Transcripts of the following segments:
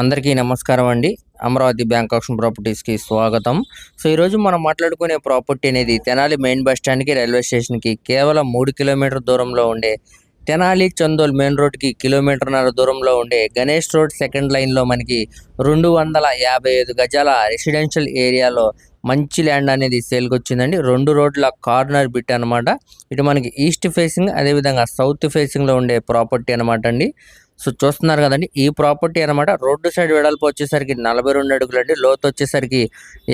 అందరికీ నమస్కారం అండి. అమరావతి బ్యాంక్ ఆప్షన్ ప్రాపర్టీస్కి స్వాగతం. సో ఈరోజు మనం మాట్లాడుకునే ప్రాపర్టీ అనేది తెనాలి మెయిన్ బస్ స్టాండ్కి రైల్వే స్టేషన్కి కేవలం మూడు కిలోమీటర్ దూరంలో ఉండే తెనాలి చందోల్ మెయిన్ రోడ్కి కిలోమీటర్న్నర దూరంలో ఉండే గణేష్ రోడ్ సెకండ్ లైన్లో మనకి రెండు వందల యాభై ఐదు గజాల రెసిడెన్షియల్ ఏరియాలో మంచి ల్యాండ్ అనేది సేల్కి వచ్చిందండి రెండు రోడ్ల కార్నర్ బిట్ అనమాట ఇటు మనకి ఈస్ట్ ఫేసింగ్ అదేవిధంగా సౌత్ ఫేసింగ్లో ఉండే ప్రాపర్టీ అనమాట అండి. సో చూస్తున్నారు కదండి ఈ ప్రాపర్టీ అనమాట రోడ్డు సైడ్ వెడల్పు వచ్చేసరికి నలభై రెండు అడుగులు అండి లోతు వచ్చేసరికి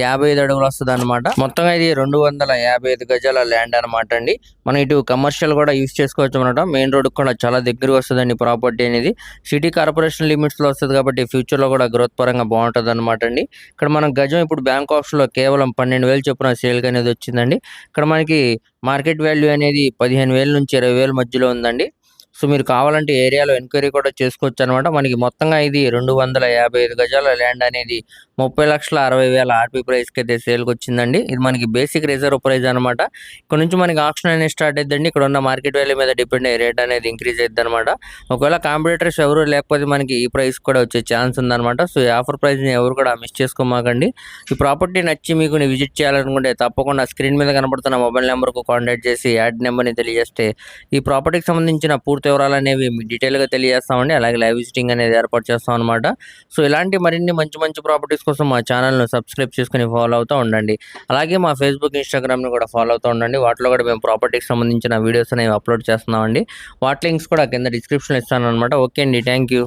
యాభై ఐదు అడుగులు వస్తుంది అనమాట మొత్తంగా ఇది రెండు వందల యాభై ఐదు గజాల ల్యాండ్ అనమాట అండి. మనం ఇటు కమర్షియల్ కూడా యూస్ చేసుకోవచ్చు అనమాట మెయిన్ రోడ్ కూడా చాలా దగ్గర వస్తుందండి ప్రాపర్టీ అనేది. సిటీ కార్పొరేషన్ లిమిట్స్లో వస్తుంది కాబట్టి ఫ్యూచర్లో కూడా గ్రోత్ పరంగా బాగుంటుంది అనమాట అండి. ఇక్కడ మనం గజం ఇప్పుడు బ్యాంక్ ఆఫ్స్లో కేవలం పన్నెండు వేలు చొప్పున సేల్గా అనేది వచ్చిందండి. ఇక్కడ మనకి మార్కెట్ వాల్యూ అనేది పదిహేను వేల నుంచి ఇరవై వేల మధ్యలో ఉందండి. సో మీరు కావాలంటే ఏరియాలో ఎంక్వైరీ కూడా చేసుకోవచ్చు అనమాట మనకి మొత్తంగా ఇది రెండు వందల యాభై ఐదు గజాల ల్యాండ్ అనేది ముప్పై లక్షల అరవై వేల ఆర్పీ ప్రైస్కి అయితే సేల్కి వచ్చిందండి. ఇది మనకి బేసిక్ రిజర్వ్ ప్రైస్ అనమాట ఇక్కడ నుంచి మనకి ఆప్షన్ అనేది స్టార్ట్ అవుతుందండి ఇక్కడ ఉన్న మార్కెట్ వాల్యూ మీద డిపెండ్ అయ్యే రేట్ అనేది ఇంక్రీజ్ అవుతుంది అనమాట ఒకవేళ కాంపిటేటర్స్ ఎవరు లేకపోతే మనకి ఈ ప్రైస్ కూడా వచ్చే ఛాన్స్ ఉందన్నమాట. సో ఈ ఆఫర్ ప్రైస్ని ఎవరు కూడా మిస్ చేసుకోమాకండి. ఈ ప్రాపర్టీ నచ్చి మీకు విజిట్ చేయాలనుకుంటే తప్పకుండా స్క్రీన్ మీద కనబడుతున్న మొబైల్ నెంబర్కు కాంటాక్ట్ చేసి యాడ్ నెంబర్ని తెలియజేస్తే ఈ ప్రాపర్టీకి సంబంధించిన పూర్తి వివరాలు అనేవి మీకు డీటెయిల్గా తెలియజేస్తామండి. అలాగే లైవ్ విజిటింగ్ అనేది ఏర్పాటు చేస్తాం అనమాట సో ఇలాంటి మరిన్ని మంచి మంచి ప్రాపర్టీస్ కోసం మా ఛానల్ను సబ్స్క్రైబ్ చేసుకుని ఫాలో అవుతూ ఉండండి. అలాగే మా ఫేస్బుక్ ఇన్స్టాగ్రామ్ని కూడా ఫాలో అవుతూ ఉండండి. వాటిలో కూడా మేము ప్రాపర్టీకి సంబంధించిన వీడియోస్ అనేవి అప్లోడ్ చేస్తున్నామండి. వాటి లింక్స్ కూడా కింద డిస్క్రిప్షన్లో ఇస్తాను అనమాట ఓకే అండి థ్యాంక్ యూ